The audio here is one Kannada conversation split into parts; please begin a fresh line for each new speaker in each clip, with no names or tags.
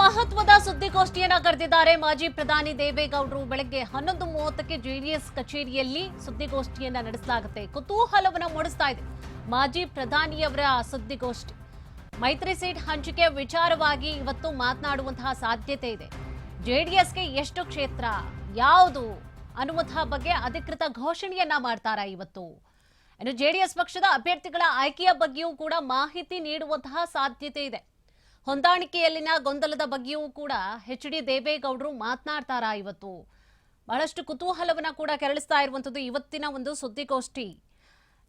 ಮಹತ್ವದ ಸುದ್ದಿಗೋಷ್ಠಿಯನ್ನ ಕರೆದಿದ್ದಾರೆ ಮಾಜಿ ಪ್ರಧಾನಿ ದೇವೇಗೌಡರು. ಬೆಳಗ್ಗೆ ಹನ್ನೊಂದು ಮೂವತ್ತಕ್ಕೆ ಜೆಡಿಎಸ್ ಕಚೇರಿಯಲ್ಲಿ ಸುದ್ದಿಗೋಷ್ಠಿಯನ್ನ ನಡೆಸಲಾಗುತ್ತೆ. ಕುತೂಹಲವನ್ನ ಮೂಡಿಸ್ತಾ ಇದೆ ಮಾಜಿ ಪ್ರಧಾನಿಯವರ ಸುದ್ದಿಗೋಷ್ಠಿ. ಮೈತ್ರಿ ಸೀಟ್ ಹಂಚಿಕೆ ವಿಚಾರವಾಗಿ ಇವತ್ತು ಮಾತನಾಡುವಂತಹ ಸಾಧ್ಯತೆ ಇದೆ. ಜೆಡಿಎಸ್ಗೆ ಎಷ್ಟು ಕ್ಷೇತ್ರ, ಯಾವುದು ಅನ್ನುವಂತಹ ಬಗ್ಗೆ ಅಧಿಕೃತ ಘೋಷಣೆಯನ್ನ ಮಾಡ್ತಾರಾ ಇವತ್ತು? ಇನ್ನು ಜೆಡಿಎಸ್ ಪಕ್ಷದ ಅಭ್ಯರ್ಥಿಗಳ ಆಯ್ಕೆಯ ಬಗ್ಗೆಯೂ ಕೂಡ ಮಾಹಿತಿ ನೀಡುವಂತಹ ಸಾಧ್ಯತೆ ಇದೆ. ಹೊಂದಾಣಿಕೆಯಲ್ಲಿನ ಗೊಂದಲದ ಬಗ್ಗೆಯೂ ಕೂಡ ಹೆಚ್ ಡಿ ದೇವೇಗೌಡರು ಮಾತನಾಡ್ತಾರಾ ಇವತ್ತು? ಬಹಳಷ್ಟು ಕುತೂಹಲವನ್ನ ಕೂಡ ಕೆರಳಿಸ್ತಾ ಇರುವಂತದ್ದು ಇವತ್ತಿನ ಒಂದು ಸುದ್ದಿಗೋಷ್ಠಿ.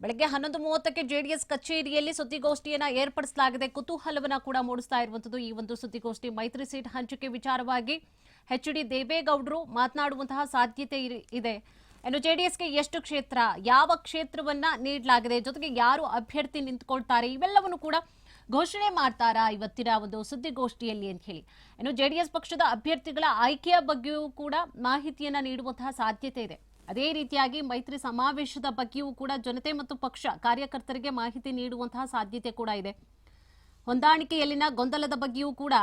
ಬೆಳಗ್ಗೆ ಹನ್ನೊಂದು ಮೂವತ್ತಕ್ಕೆ ಜೆಡಿಎಸ್ ಕಚೇರಿಯಲ್ಲಿ ಸುದ್ದಿಗೋಷ್ಠಿಯನ್ನು ಏರ್ಪಡಿಸಲಾಗಿದೆ. ಕುತೂಹಲವನ್ನ ಕೂಡ ಮೂಡಿಸ್ತಾ ಇರುವಂತದ್ದು ಈ ಒಂದು ಸುದ್ದಿಗೋಷ್ಠಿ. ಮೈತ್ರಿ ಸೀಟ್ ಹಂಚಿಕೆ ವಿಚಾರವಾಗಿ ಹೆಚ್ ಡಿ ದೇವೇಗೌಡರು ಮಾತನಾಡುವಂತಹ ಸಾಧ್ಯತೆ ಇದೆ. ಇನ್ನು ಎಸ್ಗೆ ಎಷ್ಟು ಕ್ಷೇತ್ರ, ಯಾವ ಕ್ಷೇತ್ರವನ್ನ ನೀಡಲಾಗಿದೆ, ಜೊತೆಗೆ ಯಾರು ಅಭ್ಯರ್ಥಿ ನಿಂತ್ಕೊಳ್ತಾರೆ, ಇವೆಲ್ಲವನ್ನು ಕೂಡ ಘೋಷಣೆ ಮಾಡ್ತಾರಾ ಇವತ್ತಿನ ಒಂದು ಸುದ್ದಿಗೋಷ್ಠಿಯಲ್ಲಿ ಅಂತ ಹೇಳಿ. ಇನ್ನು ಜೆಡಿಎಸ್ ಪಕ್ಷದ ಅಭ್ಯರ್ಥಿಗಳ ಆಯ್ಕೆಯ ಬಗ್ಗೆಯೂ ಕೂಡ ಮಾಹಿತಿಯನ್ನ ನೀಡುವಂತಹ ಸಾಧ್ಯತೆ ಇದೆ. ಅದೇ ರೀತಿಯಾಗಿ ಮೈತ್ರಿ ಸಮಾವೇಶದ ಬಗ್ಗೆಯೂ ಕೂಡ ಜನತೆ ಮತ್ತು ಪಕ್ಷ ಕಾರ್ಯಕರ್ತರಿಗೆ ಮಾಹಿತಿ ನೀಡುವಂತಹ ಸಾಧ್ಯತೆ ಕೂಡ ಇದೆ. ಹೊಂದಾಣಿಕೆಯಲ್ಲಿನ ಗೊಂದಲದ ಬಗ್ಗೆಯೂ ಕೂಡ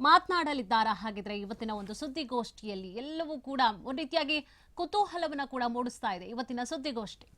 ಮಾತನಾಡಲಿದ್ದಾರಾ ಹಾಗಿದ್ರೆ ಇವತ್ತಿನ ಒಂದು ಸುದ್ದಿಗೋಷ್ಠಿಯಲ್ಲಿ ಎಲ್ಲವೂ ಕೂಡ ಒಂದು ರೀತಿಯಾಗಿ ಕುತೂಹಲವನ್ನು ಕೂಡ ಮೂಡಿಸ್ತಾ ಇದೆ ಇವತ್ತಿನ ಸುದ್ದಿಗೋಷ್ಠಿ.